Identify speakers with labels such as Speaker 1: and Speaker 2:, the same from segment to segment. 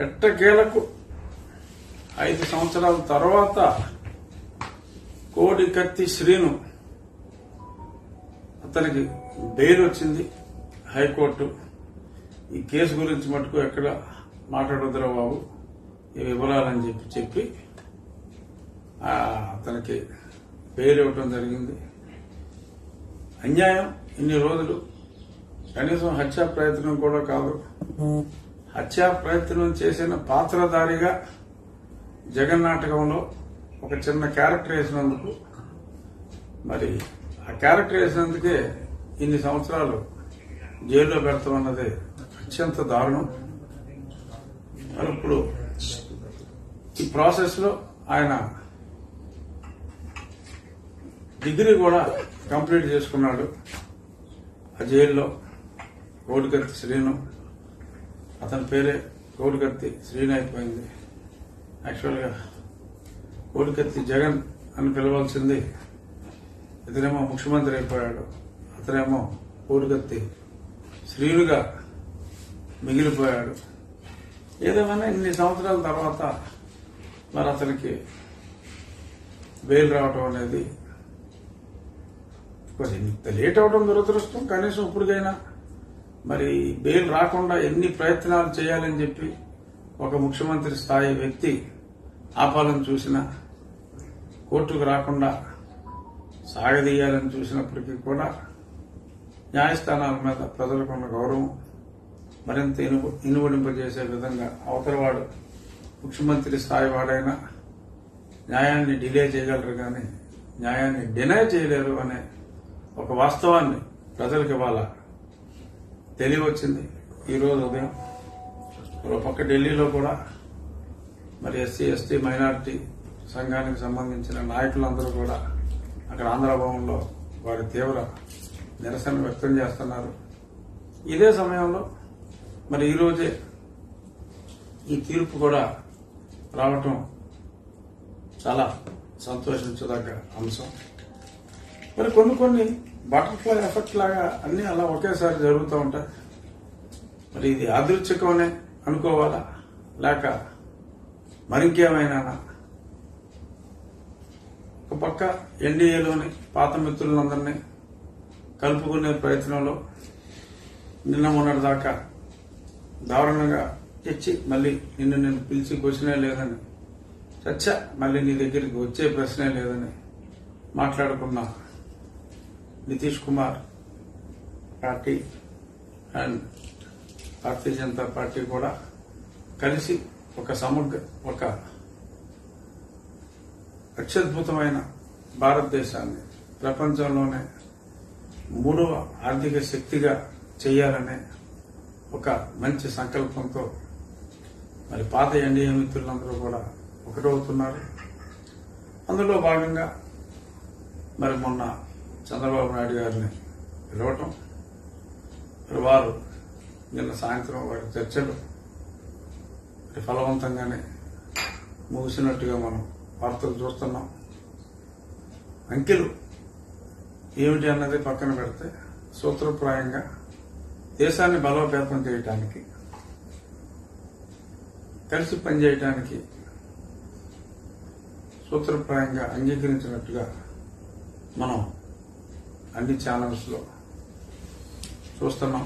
Speaker 1: ఎట్టకేలకు? ఐదు సంవత్సరాల తర్వాత కోడి కత్తి శ్రీను అతనికి బెయిల్ వచ్చింది హైకోర్టు. ఈ కేసు గురించి మటుకు ఎక్కడ మాట్లాడొద్దురా బాబు? ఈ వివరాలని చెప్పి చెప్పి అతనికి బెయిల్ ఇవ్వటం జరిగింది. అన్యాయం ఇన్ని రోజులు కనీసం హత్యా ప్రయత్నం కూడా కాదు. హత్యా ప్రయత్నం చేసిన పాత్రధారిగా జగన్ నాటకంలో ఒక చిన్న క్యారెక్టర్ వేసినందుకు మరి ఆ క్యారెక్టర్ వేసినందుకే ఇన్ని సంవత్సరాలు జైల్లో పెడతామన్నది అత్యంత దారుణం. మరి ఇప్పుడు ఈ ప్రాసెస్లో ఆయన డిగ్రీ కూడా కంప్లీట్ చేసుకున్నాడు. ఆ జైల్లో కోడికత్తి శ్రీను అతని పేరే కోడికత్తి శ్రీను పోయింది. యాక్చువల్గా కోడికత్తి జగన్ అని పిలవాల్సింది ఇతనేమో ముఖ్యమంత్రి అయిపోయాడు. అతనేమో కోడికత్తి శ్రీనుగా మిగిలిపోయాడు. ఏదేమైనా ఇన్ని సంవత్సరాల తర్వాత మరి అతనికి బెయిల్ రావటం అనేది కొంచెం ఇంత లేట్ అవడం దురదృష్టం. కనీసం ఇప్పటికైనా మరి బెయిల్ రాకుండా ఎన్ని ప్రయత్నాలు చేయాలని చెప్పి ఒక ముఖ్యమంత్రి స్థాయి వ్యక్తి ఆపాలని చూసినా కోర్టుకు రాకుండా సాగదీయాలని చూసినప్పటికీ కూడా న్యాయస్థానాల మీద ప్రజలకు ఉన్న గౌరవం మరింత ఇనుబ ఇనుబడింపజేసే విధంగా అవతలవాడు ముఖ్యమంత్రి స్థాయి వాడైనా న్యాయాన్ని డిలే చేయగలరు కానీ న్యాయాన్ని డినై చేయలేరు అనే ఒక వాస్తవాన్ని ప్రజలకు ఇవాళ తెలియవచ్చింది ఈరోజు ఉదయం. ఒక పక్క ఢిల్లీలో కూడా మరి ఎస్సీ ఎస్టీ మైనారిటీ సంఘానికి సంబంధించిన నాయకులందరూ కూడా అక్కడ ఆంధ్ర భవన్లో వారి తీవ్ర నిరసన వ్యక్తం చేస్తున్నారు. ఇదే సమయంలో మరి ఈరోజే ఈ తీర్పు కూడా రావటం చాలా సంతోషించదగ్గ అంశం. మరి కొన్ని కొన్ని బటర్ఫ్లై ఎఫెక్ట్ లాగా అన్ని అలా ఒకేసారి జరుగుతూ ఉంటాయి. మరి ఇది యాదృచ్ఛికమనే అనుకోవాలా? లేక మరింకేమైనా? ఒక పక్క ఎన్డీఏలోని పాత మిత్రులందరినీ కలుపుకునే ప్రయత్నంలో నిన్న మొన్నటి దాకా దారుణంగా తెచ్చి మళ్ళీ నిన్ను నేను పిలిచి క్వశ్చనే లేదని చచ్చ మళ్ళీ నీ దగ్గరికి వచ్చే ప్రశ్నే లేదని మాట్లాడుకున్నాను Nitish Kumar party and Bharatiya Janata party కూడా కలిసి ఒక సమగ్ర ఒక అత్యద్భుతమైన భారతదేశాన్ని ప్రపంచంలోనే మూడవ ఆర్థిక శక్తిగా చేయాలనే ఒక మంచి సంకల్పంతో మరి పాత ఎన్డీఏ మిత్రులందరూ కూడా ఒకటవుతున్నారు. అందులో భాగంగా మరి మొన్న చంద్రబాబు నాయుడు గారిని పిలవటం మరి వారు నిన్న సాయంత్రం వారి చర్చలు ఫలవంతంగానే ముగిసినట్టుగా మనం వార్తలు చూస్తున్నాం. అంకెలు ఏమిటి అన్నది పక్కన పెడితే సూత్రప్రాయంగా దేశాన్ని బలోపేతం చేయటానికి కలిసి పనిచేయటానికి సూత్రప్రాయంగా అంగీకరించినట్టుగా మనం అన్ని ఛానల్స్లో. చూస్తున్నాం.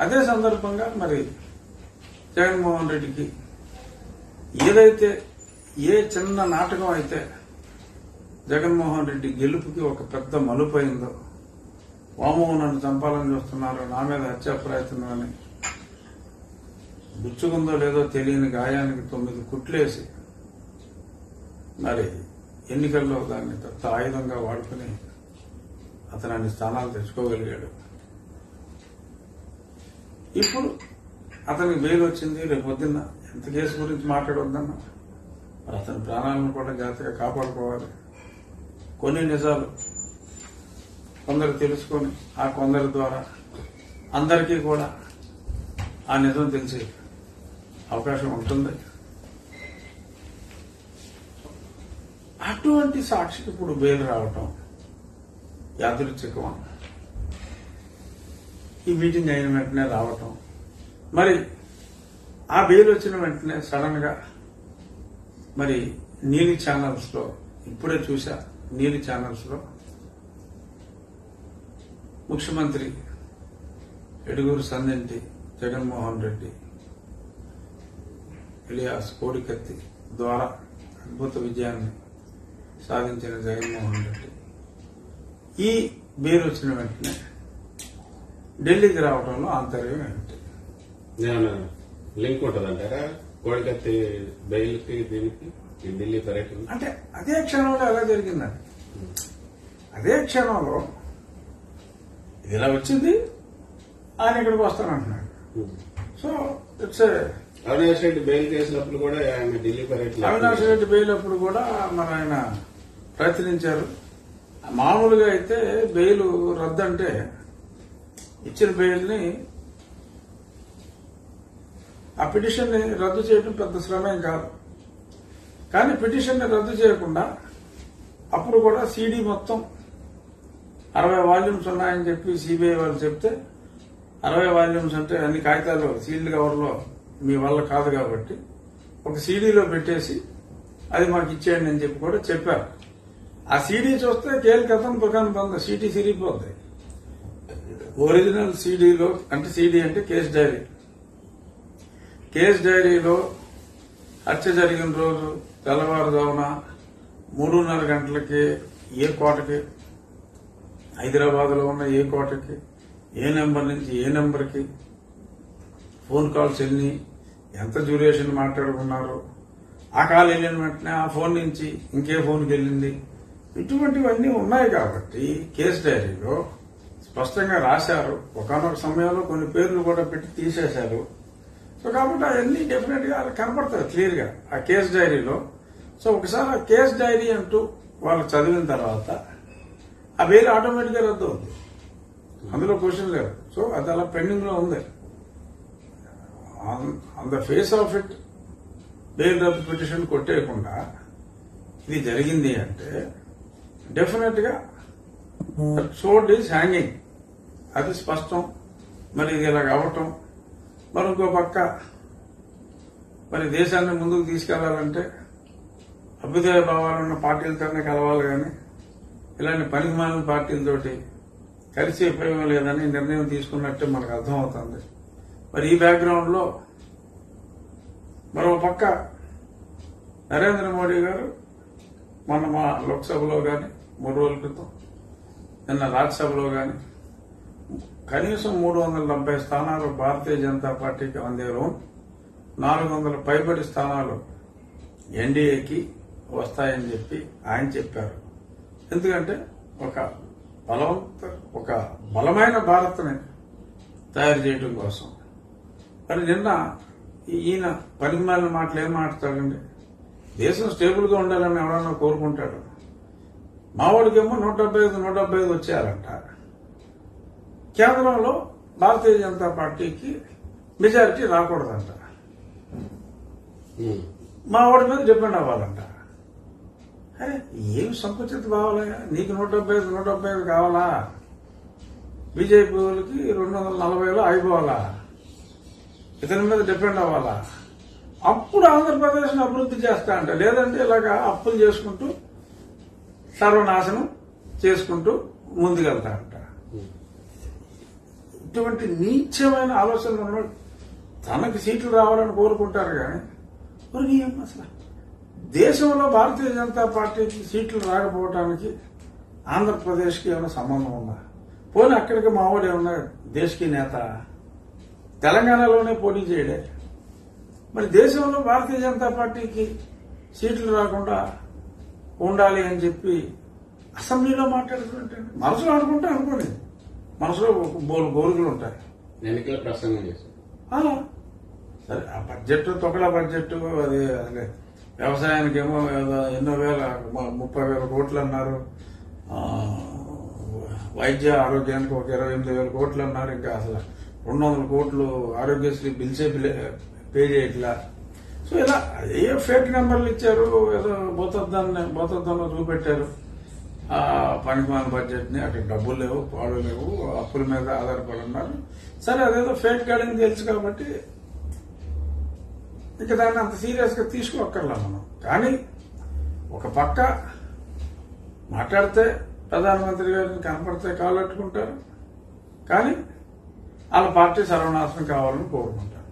Speaker 1: అదే సందర్భంగా మరి జగన్మోహన్ రెడ్డికి ఏదైతే ఏ చిన్న నాటకం అయితే జగన్మోహన్ రెడ్డి గెలుపుకి ఒక పెద్ద మలుపు అయిందో వామో నన్ను చంపాలని చూస్తున్నారు నా మీద హత్యా ప్రయత్నం అని గుచ్చుకుందో లేదో తెలియని గాయానికి తొమ్మిది కుట్లేసి మరి ఎన్నికల్లో దాన్ని పెద్ద ఆయుధంగా వాడుకుని అతను అన్ని స్థానాలు తెచ్చుకోగలిగాడు. ఇప్పుడు అతనికి బెయిల్ వచ్చింది రేపు పొద్దున్న ఎంత కేసు గురించి మాట్లాడొద్దన్నా. మరి అతని ప్రాణాలను కూడా జాగ్రత్తగా కాపాడుకోవాలి. కొన్ని నిజాలు కొందరు తెలుసుకొని ఆ కొందరి ద్వారా అందరికీ కూడా ఆ నిజం తెలిసే అవకాశం ఉంటుంది. అటువంటి సాక్షికి ఇప్పుడు బెయిల్ రావటం యాదృచ్ఛికమా ఈ మీటింగ్ అయిన వెంటనే రావటం. మరి ఆ బెయిల్ వచ్చిన వెంటనే సడన్గా మరి నీలి ఛానల్స్లో ఇప్పుడే చూసా నీలి ఛానల్స్లో ముఖ్యమంత్రి ఎడుగురు సందంటి జగన్మోహన్ రెడ్డి ఇలియాస్ కోడికత్తి ద్వారా అద్భుత విజయాన్ని సాధించిన జగన్మోహన్ రెడ్డి. ఈ బెయిల్ వచ్చిన వెంటనే ఢిల్లీకి రావడంలో ఆంతర్యం ఏమిటి?
Speaker 2: లింక్ ఉంటుందంటారా? కోడికత్తి బెయిల్కి దీనికి? ఢిల్లీ పర్యటన
Speaker 1: అంటే అదే క్షణంలో ఎలా జరిగిందండి? అదే క్షణంలో ఇది ఇలా వచ్చింది? ఆయన ఇక్కడికి వస్తానంటున్నాడు. So it's
Speaker 2: Avinash Reddy bail చేసినప్పుడు కూడా ఆయన ఢిల్లీ పర్యటన
Speaker 1: అవినాష్ రెడ్డి బెయిల్ అప్పుడు కూడా మన ఆయన ప్రయత్నించారు. మామూలుగా అయితే బెయిల్ రద్దు అంటే ఇచ్చిన బెయిల్ని ఆ పిటిషన్ని రద్దు చేయడం పెద్ద శ్రమేం కాదు. కానీ పిటిషన్ని రద్దు చేయకుండా అప్పుడు కూడా సీడీ మొత్తం అరవై వాల్యూమ్స్ ఉన్నాయని చెప్పి సిబిఐ వాళ్ళు చెప్తే అరవై వాల్యూమ్స్ అంటే అన్ని కాగితాలు సీల్డ్ కవర్లో మీ వల్ల కాదు కాబట్టి ఒక సీడీలో పెట్టేసి అది మాకు ఇచ్చేయండి అని చెప్పి కూడా చెప్పారు. ఆ సీడీ చూస్తే కేల్ కథం దుకాణం బంద్ సీటీ సిరిగిపోద్ది. ఒరిజినల్ సీడీలో అంటే సీడీ అంటే కేస్ డైరీ. కేస్ డైరీలో హత్య జరిగిన రోజు తెల్లవారుజామున మూడున్నర గంటలకి ఏ కోటకి హైదరాబాద్లో ఉన్న ఏ కోటకి ఏ నెంబర్ నుంచి ఏ నెంబర్కి ఫోన్ కాల్స్ ఎన్ని ఎంత డ్యూరేషన్ మాట్లాడుకున్నారు ఆ కాల్ వెళ్ళిన వెంటనే ఆ ఫోన్ నుంచి ఇంకే ఫోన్కి వెళ్ళింది. ఇటువంటివన్నీ ఉన్నాయి కాబట్టి కేస్ డైరీలో స్పష్టంగా రాశారు. ఒకనొక సమయంలో కొన్ని పేర్లు కూడా పెట్టి తీసేశారు. సో కాబట్టి అవన్నీ డెఫినెట్గా వాళ్ళకి కనపడతాయి క్లియర్గా ఆ కేస్ డైరీలో సో ఒకసారి ఆ కేస్ డైరీ అంటూ వాళ్ళు చదివిన తర్వాత ఆ బెయిల్ ఆటోమేటిక్గా రద్దు అవుతుంది. అందులో క్వశ్చన్ లేదు. సో అది అలా పెండింగ్లో ఉంది. On the face of it bail రద్దు పిటిషన్ కొట్టేయకుండా ఇది జరిగింది అంటే డెఫినెట్గా షోడ్ ఈజ్ హ్యాంగింగ్ అది స్పష్టం. మరి ఇది ఇలా కావటం మరి ఇంకో పక్క మరి దేశాన్ని ముందుకు తీసుకెళ్ళాలంటే అభ్యుదయ భావాలున్న పార్టీలతోనే కలవాలి కానీ ఇలాంటి పనికిమాలిన పార్టీలతోటి కలిసి ఉపయోగం లేదని నిర్ణయం తీసుకున్నట్టే మనకు అర్థమవుతుంది. మరి ఈ బ్యాక్గ్రౌండ్లో మరో పక్క నరేంద్ర మోడీ గారు మొన్న మా లోక్సభలో కానీ మూడు రోజుల క్రితం. నిన్న రాజ్యసభలో కానీ కనీసం మూడు వందల డెబ్బై స్థానాలు భారతీయ జనతా పార్టీకి అందేరు నాలుగు వందల పైబడి స్థానాలు ఎన్డీఏకి వస్తాయని చెప్పి ఆయన చెప్పారు. ఎందుకంటే ఒక బలవంత ఒక బలమైన భారత్ని తయారు చేయడం కోసం. మరి నిన్న ఈయన పనిమాలిన మాటలు ఏం మాట్లాడండి? దేశం స్టేబుల్గా ఉండాలని ఎవరన్నా కోరుకుంటాడు మావాడికేమో నూట డెబ్బై ఐదు నూట డెబ్బై ఐదు వచ్చారంట. కేంద్రంలో భారతీయ జనతా పార్టీకి మెజారిటీ రాకూడదంట.
Speaker 2: ఉమ్.
Speaker 1: మా వాడి మీద డిపెండ్ అవ్వాలంట. ఏమి సంకుచిత కావాలయ్యా నీకు నూట డెబ్బై ఐదు నూట డెబ్బై ఐదు కావాలా? బీజేపీ వాళ్ళకి రెండు వందల నలభైలో అయిపోవాలా? ఇతని మీద డిపెండ్ అవ్వాలా? అప్పుడు ఆంధ్రప్రదేశ్ అభివృద్ధి చేస్తా అంట. లేదంటే ఇలాగా అప్పులు చేసుకుంటూ సర్వనాశనం చేసుకుంటూ ముందుకెళ్తా. ఇటువంటి నీచమైన ఆలోచనలు ఉన్న తనకి సీట్లు రావాలని కోరుకుంటారు కానీ ఏం అసలు? దేశంలో భారతీయ జనతా పార్టీకి సీట్లు రాకపోవడానికి ఆంధ్రప్రదేశ్కి ఏమైనా సంబంధం ఉందా? పోనీ అక్కడికి మావాడు ఏమన్నా దేశకి నేత? తెలంగాణలోనే పోటీ చేయడే. మరి దేశంలో భారతీయ జనతా పార్టీకి సీట్లు రాకుండా ఉండాలి అని చెప్పి అసెంబ్లీలో మాట్లాడుతుంటే మనసులో అనుకుంటే అనుకోండి. మనసులో బోలు గోరుగులు ఉంటాయి.
Speaker 2: ఎన్నికల ప్రసంగం చేశారు.
Speaker 1: సరే ఆ బడ్జెట్ తొకడా బడ్జెట్ అది వ్యవసాయానికేమో ఏదో ఎన్నో వేల ముప్పై వేల కోట్లు అన్నారు. వైద్య ఆరోగ్యానికి ఒక ఇరవై ఎనిమిది వేల కోట్లు అన్నారు. ఇంకా అసలు రెండు వందల కోట్లు ఆరోగ్యశ్రీ బిల్సే బిల్- పే చేయట్లా. సో ఇలా ఏ ఫేక్ నెంబర్లు ఇచ్చారు ఏదో భూతద్దాన్ని భూతద్దంలో చూపెట్టారు. ఆ పనికిమాల బడ్జెట్ని అటు డబ్బులు లేవు పాలు లేవు అప్పుల మీద ఆధారపడి ఉన్నారు. సరే అదేదో ఫేక్ గార్డెన్ తెలుసు కాబట్టి ఇక దాన్ని అంత సీరియస్గా తీసుకోక్కర్లా మనం. కానీ ఒక పక్క మాట్లాడితే ప్రధానమంత్రి గారిని కనపడితే కాలట్టుకుంటారు. కానీ వాళ్ళ పార్టీ సర్వనాశనం కావాలని కోరుకుంటారు.